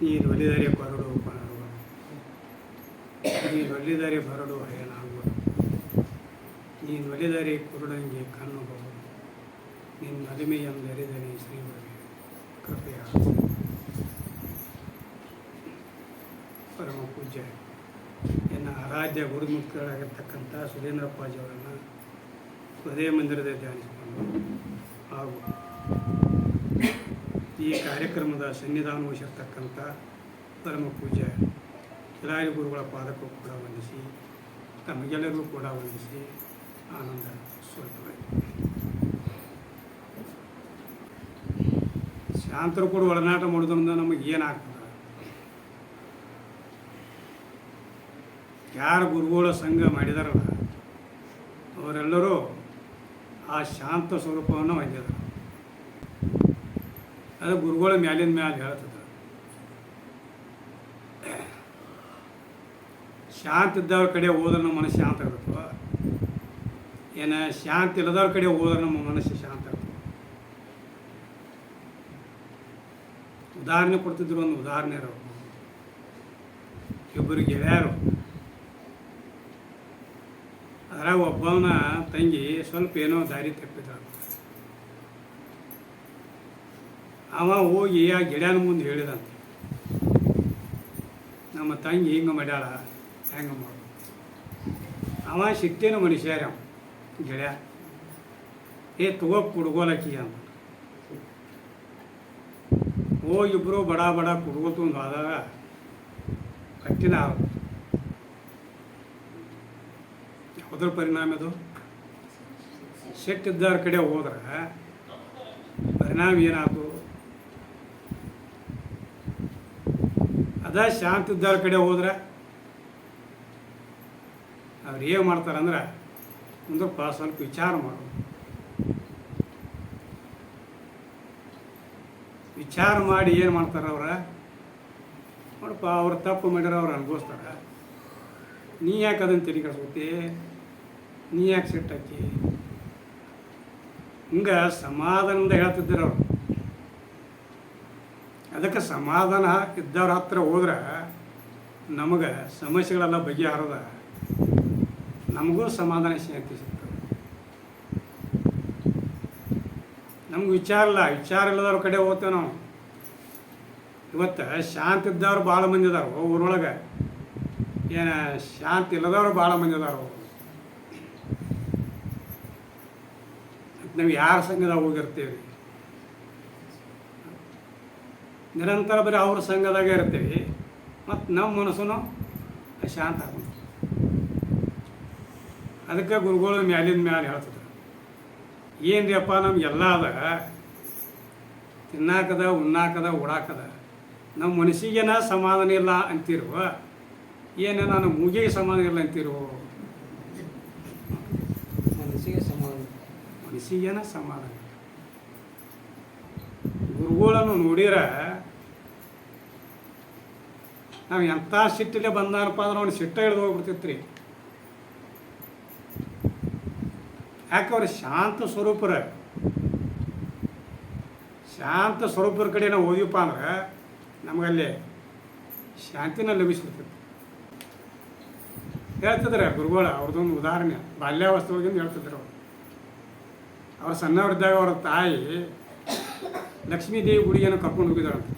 ನೀನು ವಲಿದಾರಿ ಬರಡು ಬರಡು. ಈ ಒಲಿದರೆ ಬರಡು ಹಯನಾಗುವ ಈ ಒಲಿದರೆ ಕುರುಡಂಗೆ ಕಣ್ಣು ಬರುವುದು ನಿನ್ನ ಅಲಿಮೆಯೆಂದೆರಿದರೆ ಶ್ರೀವರಿಗೆ ಕೃಪೆಯ ಪರಮ ಪೂಜ್ಯ ಎನ್ನ ಆರಾಧ್ಯ ಗುರುಮುಖರಾಗಿರ್ತಕ್ಕಂಥ ಸುರೇಂದ್ರಪ್ಪಾಜಿಯವರನ್ನು ಹೃದಯ ಮಂದಿರದಲ್ಲಿ ಧ್ಯಾನಿಸಿಕೊಂಡು ಹಾಗೂ ಈ ಕಾರ್ಯಕ್ರಮದ ಸನ್ನಿಧಾನ ವಹಿಸಿರ್ತಕ್ಕಂಥ ಪರಮ ಪೂಜೆ ಕಿಲಾರಿ ಗುರುಗಳ ಪಾದಕ್ಕೂ ಕೂಡ ವಂದಿಸಿ, ತಮಗೆಲ್ಲರಿಗೂ ಕೂಡ ವಂದಿಸಿ ಆನಂದ ಸ್ವಲ್ಪವಾಗಿ ಶಾಂತರು ಕೂಡ ಒಡನಾಟ ಮಾಡೋದ್ರಿಂದ ನಮಗೆ ಏನಾಗ್ತದೆ? ಯಾರು ಗುರುಗಳ ಸಂಘ ಮಾಡಿದಾರಲ್ಲ, ಅವರೆಲ್ಲರೂ ಆ ಶಾಂತ ಸ್ವರೂಪವನ್ನು ಹೊಂದಿದ್ದಾರೆ. ಅದು ಗುರುಗಳ ಮ್ಯಾಲಿನ ಮ್ಯಾಲೆ ಹೇಳ್ತದೆ. ಶಾಂತ ಇದ್ದವ್ರ ಕಡೆ ಹೋದ್ರೆ ನಮ್ಮ ಮನಸ್ಸು ಶಾಂತ ಇರ್ತದೆ ಏನು ಶಾಂತಿ ಇಲ್ಲದವ್ರ ಕಡೆ ಹೋದ್ರೆ ನಮ್ಮ ಮನಸ್ಸು ಶಾಂತ ಇರ್ತದೆ ಉದಾಹರಣೆ ಕೊಡ್ತಿದ್ರು ಒಂದು ಉದಾಹರಣೆ ಇರೋ. ಇಬ್ಬರು ಗೆಳೆಯರು. ಅದರಾಗ ಒಬ್ಬವನ ತಂಗಿ ಸ್ವಲ್ಪ ಏನೋ ದಾರಿ ತಪ್ಪಿದ ಅವ ಹೋಗಿ ಆ ಗಿಡನ ಮುಂದೆ ಹೇಳಿದಂತೆ. ನಮ್ಮ ತಂಗಿ ಹಿಂಗೆ ಮಾಡ್ಯಾಳ ಹೆಂಗೆ ಮಾಡು. ಅವ ಸಿಕ್ತೇನು ಮನುಷ್ಯ ರೀ ಅವ ಗೆಳೆಯ ಏ ತಗೋ ಕುಡ್ಗೋಲಕ್ಕಿ ಅಂತ ಹೋಗಿಬ್ಬರು ಬಡ ಬಡ ಕುಡ್ಗೋತು ಒಂದು ಆದಾಗ ಕಟ್ಟಿನ ಯಾವುದ್ರ ಪರಿಣಾಮ ಅದು ಸೆಟ್ಟಿದ್ದಾರ ಕಡೆ ಹೋದ್ರೆ ಪರಿಣಾಮ ಏನಾಯ್ತು ಅದ ಶಾಂತ ಇದ್ದವ್ರ ಕಡೆ ಹೋದ್ರೆ ಅವ್ರು ಏನು ಮಾಡ್ತಾರಂದ್ರೆ ಒಂದು ಸ್ವಲ್ಪ ವಿಚಾರ ಮಾಡು. ವಿಚಾರ ಮಾಡಿ ಏನು ಮಾಡ್ತಾರೆ ಅವ್ರ? ನೋಡಪ್ಪ, ಅವ್ರು ತಪ್ಪು ಮಾಡ್ಯಾರ ಅವ್ರು ಅನುಭವಿಸ್ತಾರೆ. ನೀ ಯಾಕೆ ಅದನ್ನು ತಲೆ ಕೆಡಿಸ್ಕೊತಿ? ನೀ ಯಾಕೆ ಸಿಟ್ಟಾಕಿ ಹಿಂಗೆ ಸಮಾಧಾನದಿಂದ ಹೇಳ್ತಿದ್ದಾರೆ ಅವ್ರು. ಅದಕ್ಕೆ ಸಮಾಧಾನ ಇದ್ದವ್ರ ಹತ್ರ ಹೋದ್ರೆ ನಮಗೆ ಸಮಸ್ಯೆಗಳೆಲ್ಲ ಬಗೆಹರದ ನಮಗೂ ಸಮಾಧಾನ ಶಾಂತಿ ಸಿಗ್ತದೆ. ನಮ್ಗೆ ವಿಚಾರ ಇಲ್ಲ, ವಿಚಾರ ಇಲ್ಲದವ್ರ ಕಡೆ ಹೋಗ್ತೇವೆ ನಾವು. ಇವತ್ತು ಶಾಂತ ಇದ್ದವ್ರು ಭಾಳ ಮಂದಿ ಇದಾರೆ, ಊರೊಳಗೆ ಏನು ಶಾಂತಿ ಇಲ್ಲದವ್ರು ಭಾಳ ಮಂದಿ ಇದಾರೆ. ನಾವು ಯಾರ ಸಂಘದಾಗ ಹೋಗಿರ್ತೀವಿ? ನಿರಂತರ ಬರೀ ಅವ್ರ ಸಂಘದಾಗೆ ಇರ್ತೀವಿ. ಮತ್ತು ನಮ್ಮ ಮನಸ್ಸು ಶಾಂತ ಆಗುತ್ತೆ ಅದಕ್ಕೆ ಗುರುಗಳು ಮ್ಯಾಲಿನ ಮ್ಯಾಲೆ ಹೇಳ್ತಿದ್ರು. ರೀ ಅಪ್ಪ ನಮಗೆಲ್ಲ ಅದ. ತಿನ್ನಾಕದ ಉಣ್ಣಾಕದ ಉಡಾಕದ. ನಮ್ಮ ಮನಸ್ಸಿಗೇನ ಸಮಾಧಾನ ಇಲ್ಲ ಅಂತಿರುವ ಏನು ನಾನು ಮೂಗಿಗೆ ಸಮಾಧಾನ ಇಲ್ಲ ಅಂತಿರುವ. ಮನಸ್ಸಿಗೆ ಸಮಾಧಾನ ಮನಸ್ಸಿಗೇನ ಸಮಾಧಾನ. ಗುರುಗಳನ್ನು ನೋಡಿರ ನಾವು ಎಂಥ ಸಿಟ್ಟಿಲೆ ಬಂದಾರಪ್ಪ ಅಂದ್ರೆ ಅವ್ನು ಸಿಟ್ಟ ಹಿಡಿದು ಹೋಗ್ಬಿಡ್ತಿತ್ತು ರೀ ಯಾಕೆ ಅವ್ರ ಶಾಂತ ಸ್ವರೂಪರ? ಶಾಂತ ಸ್ವರೂಪರ ಕಡೆ ನಾವು ಹೋದ್ವಿಪ್ಪ ಅಂದ್ರೆ ನಮಗಲ್ಲಿ ಶಾಂತಿನ ಲಭಿಸ್ಬಿಡ್ತಿತ್ತು. ಹೇಳ್ತಿದ್ರೆ ಗುರುಗಳ ಅವ್ರದ್ದೊಂದು ಉದಾಹರಣೆ ಬಾಲ್ಯಾವಸ್ಥೆಯೊಳಗಿಂದ ಹೇಳ್ತಿದ್ರು ಅವರು. ಅವ್ರ ಸಣ್ಣವರಿದ್ದಾಗ ಅವರ ತಾಯಿ ಲಕ್ಷ್ಮೀದೇವಿ ಗುಡಿಯನ್ನು ಕರ್ಕೊಂಡು ಹೋಗಿದ್ದಾಳಂತೆ.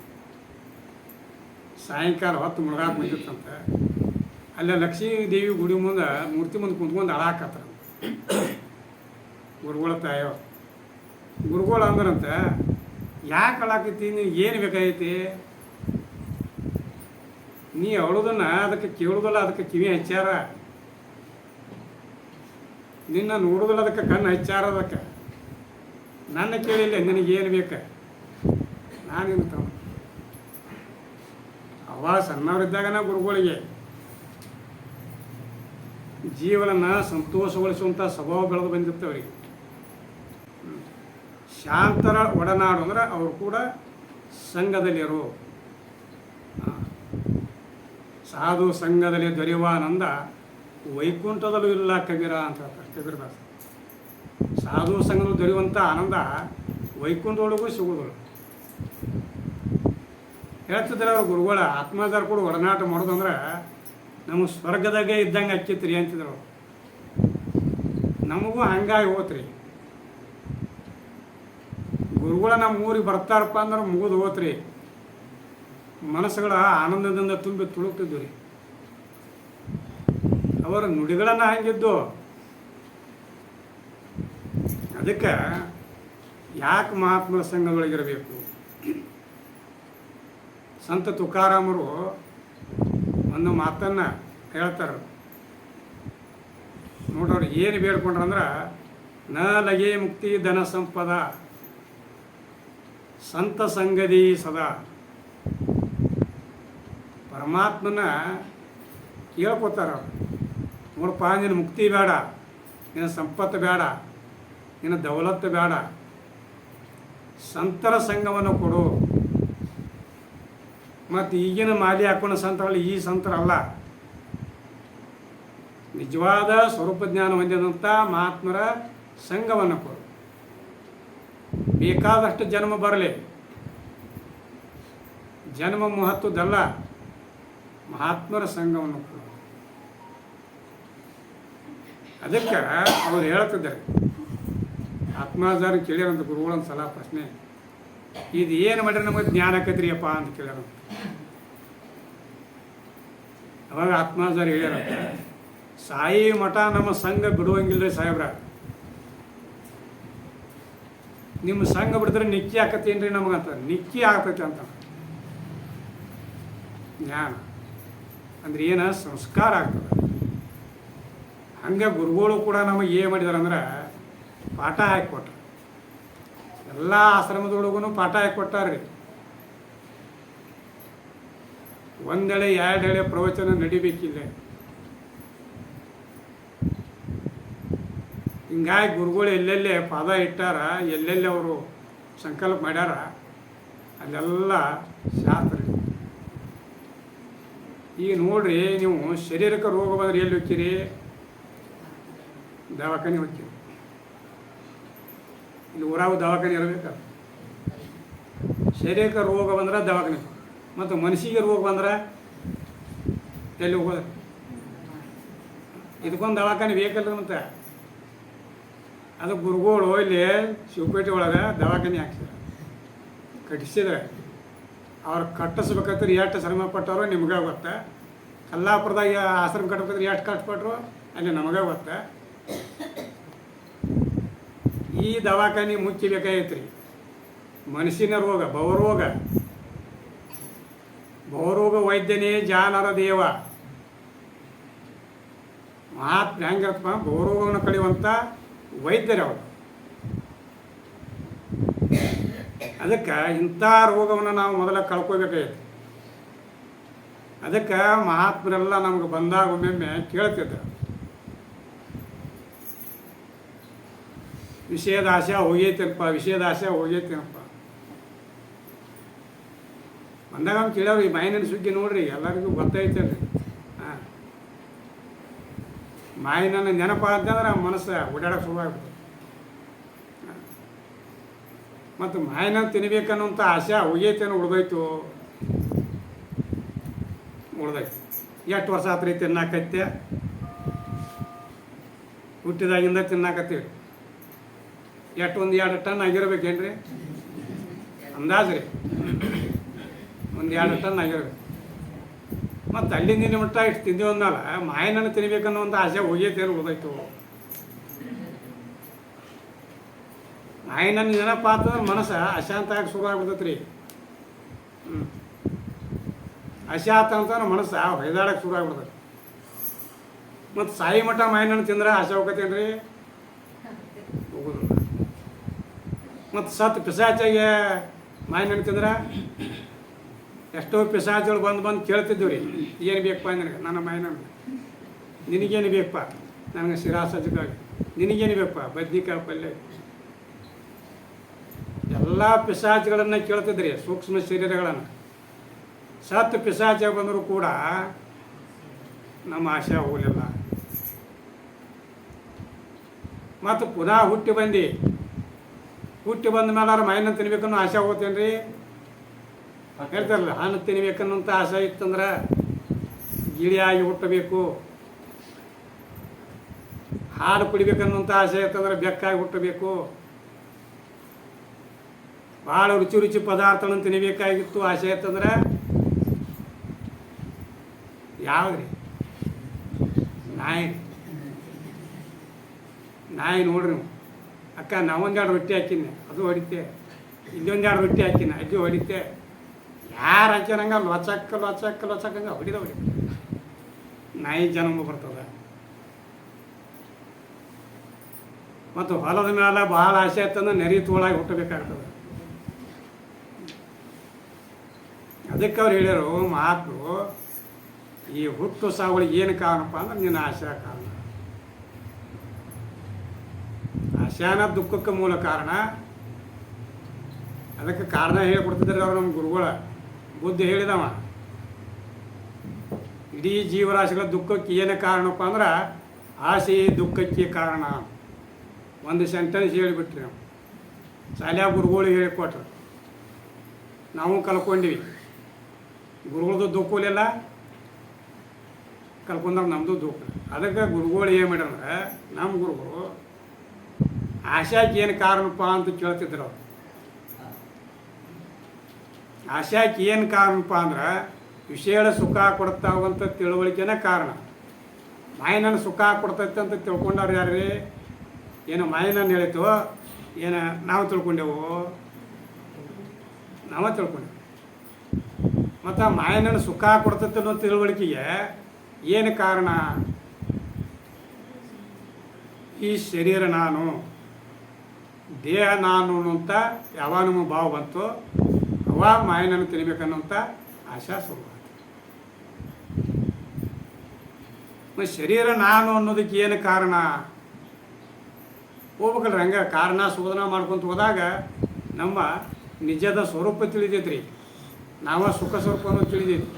ಸಾಯಂಕಾಲ ಹೊತ್ತು ಮುಳುಗಾಕ ಬಂದಿತ್ತಂತೆ ಅಲ್ಲೇ ಲಕ್ಷ್ಮೀ ದೇವಿ ಗುಡಿ ಮುಂದೆ ಮೂರ್ತಿ ಮುಂದೆ ಕುಂತ್ಕೊಂಡು ಅಳಾಕತ್ತಾರ ಗುರುಗಳ ತಾಯೋ, ಗುರುಗಳು ಅಂದ್ರಂತೆ, ಯಾಕೆ ಅಳಾಕೈತಿ ನೀನು ಏನು ಬೇಕಾಗೈತಿ? ನೀ ಅವಳದನ್ನ ಅದಕ್ಕೆ ಕೇಳುದಲ್ಲ, ಅದಕ್ಕೆ ಕಿವಿ ಹಚ್ಚಾರ ನಿನ್ನ ನೋಡುದಿಲ್ಲ, ಅದಕ್ಕೆ ಕಣ್ಣು ಹಚ್ಚಾರ ಅದಕ್ಕೆ? ನನ್ನ ಕೇಳಿಲ್ಲ ನಿನಗೇನು ಬೇಕು? ನಾನೇನು ತಮ್ಮ ಅವ ಸಣ್ಣವರಿದ್ದಾಗನ ಗುರುಗಳಿಗೆ. ಜೀವನ ಸಂತೋಷಗೊಳಿಸುವಂಥ ಸ್ವಭಾವ ಬೆಳೆದು ಬಂದಿರ್ತವೆ ಅವರಿಗೆ. ಶಾಂತರ ಒಡನಾಡು ಅಂದ್ರೆ ಅವರು ಕೂಡ ಸಂಘದಲ್ಲಿರು. ಸಾಧು ಸಂಘದಲ್ಲಿ ದೊರೆಯುವ ಆನಂದ ವೈಕುಂಠದಲ್ಲೂ ಇಲ್ಲ ಕಬೀರ ಅಂತ ಹೇಳ್ತಾರೆ ಕಬೀರದಾಸ. ಸಾಧು ಸಂಘದಲ್ಲಿ ದೊರೆಯುವಂಥ ಆನಂದ ವೈಕುಂಠದೊಳಗೂ ಸಿಗುವುದಿಲ್ಲ. ಹೇಳ್ತಿದ್ರೆ ಅವ್ರು ಗುರುಗಳ, ಆತ್ಮದಾರ ಕೂಡ ಒಡನಾಟ ಮಾಡೋದಂದ್ರೆ ನಮಗೆ ಸ್ವರ್ಗದಾಗೆ ಇದ್ದಂಗೆ ಹಚ್ಚಿತ್ರಿ ಅಂತಿದ್ರು ನಮಗೂ ಹಂಗಾಗಿ ಹೋತ್ರಿ. ಗುರುಗಳ ನಮ್ಮ ಊರಿಗೆ ಬರ್ತಾರಪ್ಪ ಅಂದ್ರೆ ಮುಗಿದು ಹೋತ್ರಿ. ಮನಸ್ಸುಗಳ ಆನಂದದಿಂದ ತುಂಬಿ ತುಳುಕ್ತಿದ್ವು ರೀ ಅವರ ನುಡಿಗಳನ್ನು ಹಂಗಿದ್ದು. ಅದಕ್ಕೆ ಯಾಕೆ ಮಹಾತ್ಮರ ಸಂಘಗಳಿಗಿರಬೇಕು? ಸಂತ ತುಕಾರಾಮರು ಒಂದು ಮಾತನ್ನು ಹೇಳ್ತಾರೆ. ನೋಡೋರು ಏನು ಬೇಡ್ಕೊಂಡ್ರಂದ್ರೆ ನ ಲಗೆ ಮುಕ್ತಿ ಧನ ಸಂಪದ, ಸಂತ ಸಂಗದಿ ಸದಾ. ಪರಮಾತ್ಮನ ಕೇಳ್ಕೊತಾರ. ನೋಡಪ್ಪ ನಿನ್ನ ಮುಕ್ತಿ ಬೇಡ ನಿನ್ನ ಸಂಪತ್ತು ಬೇಡ ನಿನ್ನ ದೌಲತ್ತು ಬೇಡ. ಸಂತರ ಸಂಘವನ್ನು ಕೊಡು. ಮತ್ತು ಈಗಿನ ಮಾಲಿ ಹಾಕೊಂಡ ಸಂತರಲ್ಲಿ, ಈ ಸಂತರಲ್ಲ ನಿಜವಾದ ಸ್ವರೂಪ ಜ್ಞಾನ ಹೊಂದಿದಂಥ ಮಹಾತ್ಮರ ಸಂಘವನ್ನು ಕೊಡು. ಬೇಕಾದಷ್ಟು ಜನ್ಮ ಬರಲಿ. ಜನ್ಮ ಮಹತ್ವದಲ್ಲ ಮಹಾತ್ಮರ ಸಂಘವನ್ನು ಕೊಡು. ಅದಕ್ಕೆ ಅವ್ರು ಹೇಳ್ತಿದ್ದಾರೆ. ಆತ್ಮಾಚಾರ ಕೇಳ್ಯಾರಂತ ಗುರುಗಳೊಂದು ಸಲ ಪ್ರಶ್ನೆ. ಇದು ಏನು ಮಾಡ್ರಿ ನಮಗೆ ಜ್ಞಾನ ಕತ್ರಿಯಪ್ಪ ಅಂತ ಕೇಳ್ಯಾರಂತ. ಅವಾಗ ಆತ್ಮಾಚಾರ ಹೇಳ್ಯಾರ. ಸಾಯಿ ಮಠ ನಮ್ಮ ಸಂಘ ಬಿಡುವಂಗಿಲ್ಲ ರೀ ಸಾಹೇಬ್ರ. ನಿಮ್ಮ ಸಂಘ ಬಿಡಿದ್ರೆ ನಿಕ್ಕಿ ಆಕತ್ತೇನ್ರಿ ನಮಗಂತ. ನಿಕ್ಕಿ ಆಗ್ತೈತಿ ಅಂತ. ಜ್ಞಾನ. ಅಂದ್ರೆ ಏನ ಸಂಸ್ಕಾರ ಆಗ್ತದೆ. ಹಂಗೆ ಗುರುಗಳು ಕೂಡ ನಮಗೆ ಏನು ಮಾಡಿದಾರೆ ಅಂದ್ರೆ ಪಾಠ ಹಾಕಿಕೊಟ್ರು ಎಲ್ಲ ಆಶ್ರಮದೊಳಗೂ ಪಾಠ ಹಾಕಿಕೊಟ್ಟಾರ್ರಿ ಒಂದೆಳೆ, ಎರಡೆಳೆ ಪ್ರವಚನ ನಡಿಬೇಕಿಲ್ಲ. ಹಿಂಗಾಗಿ ಗುರುಗಳು ಎಲ್ಲೆಲ್ಲೇ ಪಾದ ಇಟ್ಟಾರ, ಎಲ್ಲೆಲ್ಲಿ ಅವರು ಸಂಕಲ್ಪ ಮಾಡ್ಯಾರ, ಅಲ್ಲೆಲ್ಲ ಶಾಸ್ತ್ರ ಈಗ ನೋಡ್ರಿ, ನೀವು ಶರೀರಕ್ಕೆ ರೋಗ ಬಂದ್ರೆ ಎಲ್ಲಿ ಹೋಗ್ತೀರಿ? ದವಾಖಾನೆ ಹೋಗ್ತೀರಿ. ಇಲ್ಲಿ ಊರಾಗ ದವಾಖಾನೆ ಇರಬೇಕಾ ಶರೀರಕ್ಕೆ ರೋಗ ಬಂದ್ರೆ ದವಾಖಾನೆ ಮತ್ತು ಮನುಷ್ಯ ರೋಗ ಬಂದ್ರೆ ಎಲ್ಲಿ ಹೋಗೋದು? ಇದಕ್ಕೊಂದು ದವಾಖಾನೆ ಬೇಕಲ್ಲ ಮತ್ತೆ. ಅದು ಗುರುಗಳು ಇಲ್ಲಿ ಶಿವಪೇಟೆ ಒಳಗೆ ದವಾಖಾನೆ ಹಾಕ್ಸಿದ್ರು. ಕಟ್ಟಿಸಿದ್ರೆ ಅವ್ರು ಕಟ್ಟಿಸ್ಬೇಕಾದ್ರೆ ಎಷ್ಟು ಶ್ರಮ ಪಟ್ಟವರು ನಿಮ್ಗೆ ಗೊತ್ತಾ. ಕಲ್ಲಾಪುರದಾಗ ಆಶ್ರಮ ಕಟ್ಟಬೇಕಾದ್ರೆ ಎಷ್ಟು ಕಷ್ಟಪಟ್ಟರು ಅಲ್ಲಿ ನಮಗೆ ಗೊತ್ತ. ಈ ದವಾಖಾನೆ ಮುಚ್ಚಬೇಕಾಗೈತೆ ರೀ ಮನಸ್ಸಿನ ರೋಗ ಭವರೋಗ ಭವರೋಗ ವೈದ್ಯನೇ ಜಾಲರ ದೇವ. ಮಹಾತ್ಮ ಹೆಂಗಿರತ್ತಪ್ಪ ಬೌರೋಗವನ್ನು ಕಳೆಯುವಂಥ ವೈದ್ಯರು ಅವರು. ಅದಕ್ಕೆ ಇಂಥ ರೋಗವನ್ನು ನಾವು ಮೊದಲ ಕಳ್ಕೋಬೇಕಾಗಿತ್ತು ಅದಕ್ಕೆ ಮಹಾತ್ಮರೆಲ್ಲ ನಮ್ಗೆ ಬಂದಾಗ ಒಮ್ಮೆಮ್ಮೆ ಕೇಳ್ತಿದ್ರು. ವಿಷಯದ ಆಸೆ ಹೋಗೈತೇನಪ್ಪ, ವಿಷಯದ ಆಸೆ ಹೋಗೈತೇನಪ್ಪ. ಬಂದಾಗ ಅವ್ನು ಕೇಳ್ಯಾವ್ರಿ ಮಾಯನ ಸುಗ್ಗಿ ನೋಡ್ರಿ, ಎಲ್ಲರಿಗೂ ಗೊತ್ತೈತಲ್ರಿ ಹಾಂ ಮಾಯನ ನೆನಪ ಅಂತಂದ್ರೆ ಮನಸ್ಸು ಓಡಾಡಕ್ಕೆ ಶುರುವಾಗ್ಬಿಡ್ತು ಮತ್ತು ಮಾಯನ ತಿನ್ಬೇಕನ್ನುವಂಥ ಆಸೆ ಹೋಗೈತೇನೋ ಉಳ್ದೋಯ್ತು. ಉಳ್ದೈತು ಎಷ್ಟು ವರ್ಷ ಆತ್ರಿ ತಿನ್ನಾಕತ್ತೆ. ಹುಟ್ಟಿದಾಗಿಂದ ತಿನ್ನಾಕತ್ತೀವಿ. ಎಷ್ಟು ಒಂದು ಎರಡು ಟನ್ ಆಗಿರ್ಬೇಕೇನ್ರಿ? ಅಂದಾಜು ರೀ. ಒಂದು ಎರಡು ಟನ್ ಆಗಿರ್ಬೇಕು ಮತ್ತು ಅಲ್ಲಿಂದ ಇಲ್ಲಿ ಮಟ್ಟ ಇಷ್ಟು ತಿಂದೀವಿ ಅಂದಲ್ಲ ಮಾಯನನ್ನು ತಿನ್ಬೇಕನ್ನೋ ಒಂದು ಆಸೆ ಹೋಗೈತೇನು ಉಳ್ದೈತು ಮಾಯನನ್ನು ನೆನಪ ಅಂತಂದ್ರೆ ಮನಸ್ಸು ಅಶಾಂತ ಆಗಿ ಶುರು ಆಗ್ಬಿಡ್ತೈತೆ ರೀ ಹ್ಞೂ ಅಶಾಂತ ಅಂತಂದ್ರೆ ಮನಸ್ಸು ಹೊಯ್ದಾಡಕ್ಕೆ ಶುರು ಆಗ್ಬಿಡ್ತೈತೆ. ಮತ್ತು ಸಾಯಿ ಮಠ ಮಾಯನನ್ನು ತಿಂದ್ರೆ ಆಸೆ ಹೋಗೋದಿಲ್ಲ. ಮತ್ತು ಸತ್ ಪಿಸಾಚಾಗೆ ಮಾಯನನ್ನು ತಿಂದ್ರೆ? ಎಷ್ಟೋ ಪಿಸಾಜಗಳು ಬಂದು ಬಂದು ಕೇಳ್ತಿದ್ದೀವಿ ರೀ ಏನು ಬೇಕಪ್ಪ ನನಗೆ? ನನ್ನ ಮೈನ ನಿನಗೇನು ಬೇಕಪ್ಪ? ನನಗೆ ಶಿರಾ ನಿನಗೇನು ಬೇಕಪ್ಪ? ಬದ್ನಿಕಾಯಿ ಪಲ್ಯ ಎಲ್ಲ ಪಿಸಾಚಗಳನ್ನು ಕೇಳ್ತಿದ್ರಿ, ಸೂಕ್ಷ್ಮ ಶರೀರಗಳನ್ನು. ಸತ್ತು ಪಿಸಾಚ ಬಂದರೂ ಕೂಡ ನಮ್ಮ ಆಶೆ ಹೋಗಲಿಲ್ಲ. ಮತ್ತು ಪುನಃ ಹುಟ್ಟಿ ಬಂದು. ಹುಟ್ಟಿ ಬಂದ ಮೇಲೆ ಅವ್ರ ಮೈನ ತಿನ್ಬೇಕನ್ನೋ ಆಸೆ ಹೋಗ್ತೇನೆ ರೀ ಹೇಳ್ತಾರಲ್ಲ ಹಣ್ಣು ತಿನ್ಬೇಕನ್ನೋಂಥ ಆಸೆ ಇತ್ತಂದ್ರೆ ಗಿಳಿಯಾಗಿ ಹುಟ್ಟಬೇಕು. ಹಾಲು ಕುಡಿಬೇಕನ್ನುವಂಥ ಆಸೆ ಇತ್ತಂದ್ರೆ ಬೆಕ್ಕಾಗಿ ಹುಟ್ಟಬೇಕು. ಭಾಳ ರುಚಿ ರುಚಿ ಪದಾರ್ಥಗಳನ್ನು ತಿನ್ನಬೇಕಾಗಿತ್ತು ಆಸೆ ಇತ್ತಂದ್ರೆ. ಯಾವ್ರಿ ನಾಯಿ. ನಾಯಿ ನೋಡ್ರಿ ಅಕ್ಕ ನಾವೊಂದೆರಡು ರೊಟ್ಟಿ ಹಾಕಿನಿ ಅದು ಹೊಡಿತೆ. ಇಲ್ಲೊಂದೆರಡು ರೊಟ್ಟಿ ಹಾಕಿನಿ ಅಜ್ಜಿ ಹೊಡಿತೆ. ಯಾರು ಹಾಕ್ಯಾರಂಗ? ಲೊಚಕ್ಕ ಲೊಚಕ್ಕ ಲೊಚಕ್ಕಂಗ ಹೊಡಿದ ಹೊಡಿ. ನಾಯಿ ಜನ್ಮ ಬರ್ತದ. ಮತ್ತು ಹೊಲದ ಮೇಲೆ ಭಾಳ ಆಸೆ ಆಯ್ತಂದ್ರೆ ನೆರಿ ತೋಳಾಗಿ ಹುಟ್ಟಬೇಕಾಗ್ತದೆ. ಅದಕ್ಕೆ ಅವ್ರು ಹೇಳಿದರು ಮಾತು, ಈ ಹುಟ್ಟು ಸಾವಳಿಗೆ ಏನು ಕಾರಣಪ್ಪ ಅಂದ್ರೆ ನಿನ್ನ ಆಸೆ ಕಾರಣ. ಆಶಾನ ದುಃಖಕ್ಕೆ ಮೂಲ ಕಾರಣ. ಅದಕ್ಕೆ ಕಾರಣ ಹೇಳ್ಕೊಡ್ತಿದ್ದಾರೆ ಅವ್ರು ನಮ್ಮ ಗುರುಗಳ. ಬುದ್ಧಿ ಹೇಳಿದವ. ಇಡೀ ಜೀವರಾಶಿಗಳ ದುಃಖಕ್ಕೆ ಏನು ಕಾರಣಪ್ಪ ಅಂದ್ರೆ ಆಸೆ, ದುಃಖಕ್ಕೆ ಕಾರಣ. ಒಂದು ಸೆಂಟೆನ್ಸ್ ಹೇಳಿಬಿಟ್ರಿ ನಾವು ಶಾಲ್ಯಾ ಗುರುಗಳು ಹೇಳಿಕೊಟ್ರು. ನಾವು ಕಲ್ಕೊಂಡಿವಿ. ಗುರುಗಳದ್ದು ದುಃಖಲಿಲ್ಲ ಕಲ್ಕೊಂಡ್ರೆ ನಮ್ಮದು ದುಃಖ. ಅದಕ್ಕೆ ಗುರುಗಳು ಏನು ಮಾಡ್ಯಾರಂದ್ರೆ, ನಮ್ಮ ಗುರುಗಳು ಆಶಾಕ್ಕೆ ಏನು ಕಾರಣಪ್ಪ ಅಂತ ಕೇಳ್ತಿದ್ರು ಅವ್ರು. ಆಶಾಕ್ಕೆ ಏನು ಕಾರಣಪ್ಪ ಅಂದ್ರೆ ವಿಷಯಗಳ ಸುಖ ಕೊಡ್ತಾವಂತ ತಿಳುವಳಿಕೆನೇ ಕಾರಣ. ಮಾಯನನ್ನು ಸುಖ ಕೊಡ್ತೈತೆ ಅಂತ ತಿಳ್ಕೊಂಡವ್ರು ರೀ? ಏನು ಮಾಯನನ್ನು ಹೇಳಿತು ಏನು ನಾವು ತಿಳ್ಕೊಂಡೆವು? ನಾವ ತಿಳ್ಕೊಂಡೆವು. ಮತ್ತು ಮಾಯನನ್ನು ಸುಖ ಕೊಡ್ತೈತೆ ಅನ್ನೋ ತಿಳುವಳಿಕೆಗೆ ಏನು ಕಾರಣ? ಈ ಶರೀರ ನಾನು, ದೇಹ ನಾನು ಅಂತ ಯಾವಾಗ ಭಾವ ಬಂತು. ಅವ ಮಾಯನನ್ನು ತಿನ್ನಬೇಕನ್ನುವಂಥ ಆಶಾ ಶುರುವಾಯ್ತು ಶರೀರ ನಾನು ಅನ್ನೋದಕ್ಕೆ ಏನು ಕಾರಣ? ಹೋಗ್ಬೇಕಲ್ರಿ ಹಂಗೆ ಕಾರಣ ಶೋಧನ ಮಾಡ್ಕೊಂತ ಹೋದಾಗ ನಮ್ಮ ನಿಜದ ಸ್ವರೂಪ ತಿಳಿದೈತ್ರಿ. ನಾವ ಸುಖ ಸ್ವರೂಪ ಅನ್ನೋದು ತಿಳಿದೈತಿ.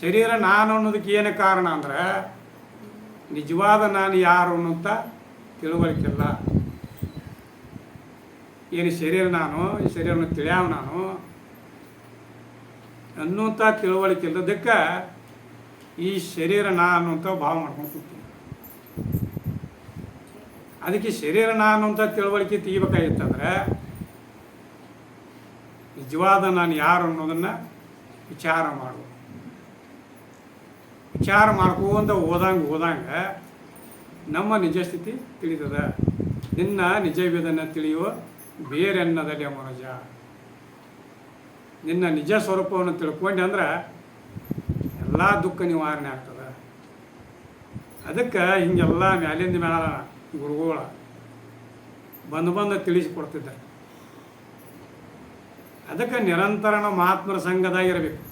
ಶರೀರ ನಾನು ಅನ್ನೋದಕ್ಕೆ ಏನು ಕಾರಣ ಅಂದ್ರೆ ನಿಜವಾದ ನಾನು ಯಾರು ಅನ್ನೋಂಥ ತಿಳುವಳಿಕೆಲ್ಲ ಏನು ಶರೀರ ನಾನು, ಈ ಶರೀರವನ್ನು ತಿಳಿಯಾವ ನಾನು? ಅನ್ನುವಂಥ ತಿಳುವಳಿಕೆ ಇಲ್ಲದಕ್ಕೆ ಈ ಶರೀರ ನಾ ಅನ್ನುವಂಥ ಭಾವ ಮಾಡ್ಕೊಂಡು ಕೂತೀನಿ. ಅದಕ್ಕೆ ಶರೀರ ನಾ ಅನ್ನುವಂಥ ತಿಳುವಳಿಕೆ ತೆಗಿಬೇಕಾಗಿತ್ತಂದ್ರೆ ನಿಜವಾದ ನಾನು ಯಾರು ಅನ್ನೋದನ್ನು ವಿಚಾರ ಮಾಡು ವಿಚಾರ ಮಾಡ್ಕೊಂತ ಹೋದಂಗೆ ಹೋದಂಗೆ ನಮ್ಮ ನಿಜ ಸ್ಥಿತಿ ತಿಳಿತದ. ನಿನ್ನ ನಿಜ ನಿಜವಿದನ್ನು ತಿಳಿಯುವ ಬೇರೆನ್ನದಲ್ಲಿ ಮನುಜ. ನಿನ್ನ ನಿಜ ಸ್ವರೂಪವನ್ನು ತಿಳ್ಕೊಂಡೆ ಅಂದ್ರೆ ಎಲ್ಲ ದುಃಖ ನಿವಾರಣೆ ಆಗ್ತದೆ. ಅದಕ್ಕೆ ಹಿಂಗೆಲ್ಲ ಮ್ಯಾಲಿಂದ ಮ್ಯಾಲ ಗುರುಗಳ ಬಂದು ಬಂದು ತಿಳಿಸಿಕೊಡ್ತಿದ್ದಾರೆ. ಅದಕ್ಕೆ ನಿರಂತರ ನಾವು ಮಹಾತ್ಮರ ಸಂಘದಾಗಿರಬೇಕು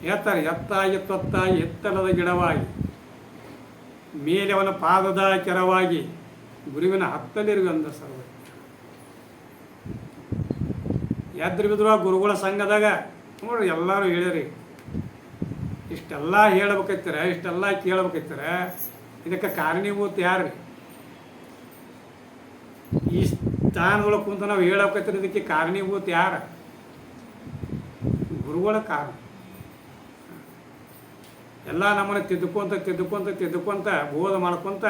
ಹೇಳ್ತಾರೆ ಎತ್ತಾಗಿ ತೊತ್ತಾಗಿ ಎತ್ತಲದ ಗಿಡವಾಗಿ ಮೇಲೆ ಅವನ ಪಾದದ ಕೆರವಾಗಿ ಗುರುವಿನ ಹತ್ತಲಿರುವಂಥ ಸರ್ವ. ಎದ್ರ ಬಿದ್ರು ಗುರುಗಳ ಸಂಘದಾಗ, ನೋಡ್ರಿ ಎಲ್ಲರೂ ಹೇಳಿರಿ. ಇಷ್ಟೆಲ್ಲ ಹೇಳ್ಬೇಕೈತಾರೆ ಇಷ್ಟೆಲ್ಲ ಕೇಳ್ಬೇಕೈತಾರೆ ಇದಕ್ಕೆ ಕಾರಣೀಭೂತ ಯಾರು ರೀ ಈ ಸ್ಥಾನದೊಳಗೆ ಕುಂತ ನಾವು ಹೇಳಬೇಕೈತಿರ ಇದಕ್ಕೆ ಕಾರಣೀಭೂತ ಯಾರು? ಗುರುಗಳ ಕಾರಣ. ಎಲ್ಲ ನಮ್ಮನ್ನು ತಿದ್ದುಕೊಂತ ತಿದ್ದುಕೊಂತ ತಿದ್ದುಕೊಂತ, ಬೋಧ ಮಾಡ್ಕೊತ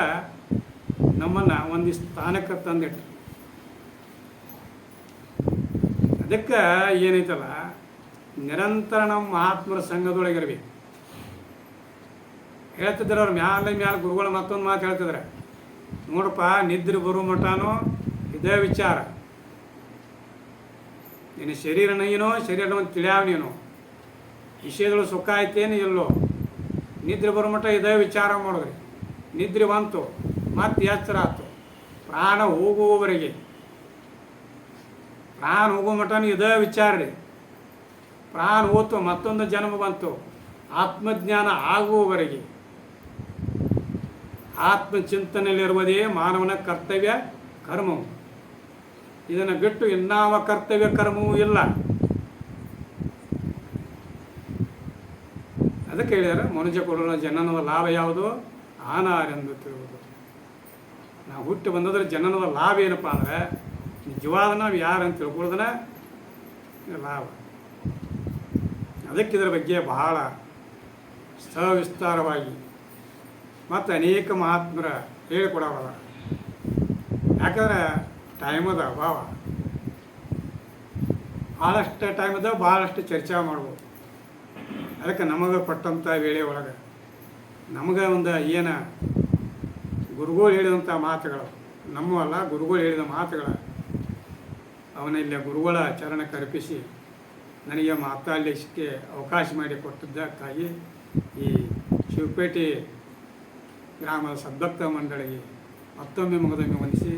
ನಮ್ಮನ್ನು ಒಂದಿಷ್ಟು ಸ್ಥಾನಕ್ಕೆ ತಂದಿಟ್ರು. ಅದಕ್ಕೆ ಏನೈತಲ್ಲ, ನಿರಂತರ ನಮ್ಮ ಮಹಾತ್ಮರ ಸಂಘದೊಳಗಿರ್ಬೇಕು ಹೇಳ್ತಿದ್ರು ಅವ್ರು ಮ್ಯಾಲೆ ಮ್ಯಾಲೆ ಗುರುಗಳು ಮತ್ತೊಂದು ಮಾತು ಹೇಳ್ತಿದ್ರೆ. ನೋಡಪ್ಪ ನಿದ್ರೆ ಬರೋ ಮಠನೋ, ಇದೇ ವಿಚಾರ. ನಿನ್ನ ಶರೀರ ಏನೋ ಶರೀರ ತಿಳಿಯಾವ ನೀನು ವಿಷಯಗಳು ಸುಖ ಐತೇನು ಇಲ್ಲೋ. ನಿದ್ರೆ ಬರೋ ಮಟ್ಟ ಇದೇ ವಿಚಾರ ಮಾಡಿದ್ರಿ. ನಿದ್ರೆ ಬಂತು, ಮತ್ತೆ ಎಚ್ಚರ ಆಯ್ತು ಪ್ರಾಣ ಹೋಗುವವರೆಗೆ. ಪ್ರಾಣ ಹೋಗೋ ಮಟನು ಇದೇ ವಿಚಾರ ರೀ. ಪ್ರಾಣ ಹೋತು, ಮತ್ತೊಂದು ಜನ್ಮ ಬಂತು. ಆತ್ಮಜ್ಞಾನ ಆಗುವವರೆಗೆ. ಆತ್ಮಚಿಂತನೆಯಲ್ಲಿರುವುದೇ ಮಾನವನ ಕರ್ತವ್ಯ, ಕರ್ಮವು. ಇದನ್ನು ಬಿಟ್ಟು ಇನ್ನಾವ ಕರ್ತವ್ಯ, ಕರ್ಮವೂ ಇಲ್ಲ. ಅದಕ್ಕೆ ಹೇಳ್ಯಾರ ಮನುಷ್ಯ ಕೊಡೋಣ ಜನನದ ಲಾಭ ಯಾವುದು? ಆನಾರೆಂದು ತಿಳಿಯುವುದು. ನಾವು ಹುಟ್ಟು ಬಂದದ್ರೆ ಜನನದ ಲಾಭ ಏನಪ್ಪ ಅಂದ್ರೆ ನಿಜವಾದ ನಾವು ಯಾರು ಅಂತ ತಿಳ್ಕೊಳ್ಳೋದನ್ನ ಲಾಭ ಅದಕ್ಕೆ ಇದರ ಬಗ್ಗೆ ಬಹಳ ಸವಿಸ್ತಾರವಾಗಿ ಮತ್ತು ಅನೇಕ ಮಹಾತ್ಮರ ಹೇಳಿಕೊಡವಲ್ಲ ಯಾಕಂದ್ರೆ ಟೈಮದ ಅಭಾವ. ಭಾಳಷ್ಟು ಟೈಮದ ಭಾಳಷ್ಟು ಚರ್ಚೆ ಮಾಡ್ಬೋದು. ಅದಕ್ಕೆ ನಮಗೆ ಕೊಟ್ಟಂಥ ವೇಳೆ ಒಳಗೆ ನಮಗೆ ಒಂದು ಏನು ಗುರುಗಳು ಹೇಳಿದಂಥ ಮಾತುಗಳು ನಮ್ಮವಲ್ಲ ಗುರುಗಳು ಹೇಳಿದ ಮಾತುಗಳು ಅವನಲ್ಲಿ ಗುರುಗಳ ಚರಣಕ್ಕೆ ಕರ್ಪಿಸಿ ನನಗೆ ಮಾತಾಡಲಿಕ್ಕೆ ಅವಕಾಶ ಮಾಡಿ ಕೊಟ್ಟಿದ್ದಕ್ಕಾಗಿ ಈ ಶಿವಪೇಟೆ ಗ್ರಾಮದ ಸದ್ಭಕ್ತ ಮಂಡಳಿಗೆ ಮತ್ತೊಮ್ಮೆ ಮಗದೊಮ್ಮೆ ವಂದಿಸಿ,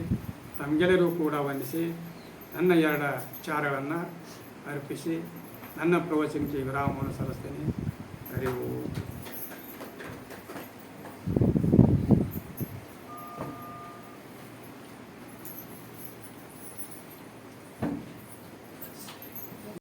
ತಮಗೆಲ್ಲರೂ ಕೂಡ ವಂದಿಸಿ, ನನ್ನ ಎರಡು ವಿಚಾರಗಳನ್ನು ಅರ್ಪಿಸಿ, ನನ್ನ ಪ್ರವಚನಕ್ಕೆ ವಿರಾಮವನ್ನು ಸಲ್ಲಿಸ್ತೇನೆ. ಓಂ.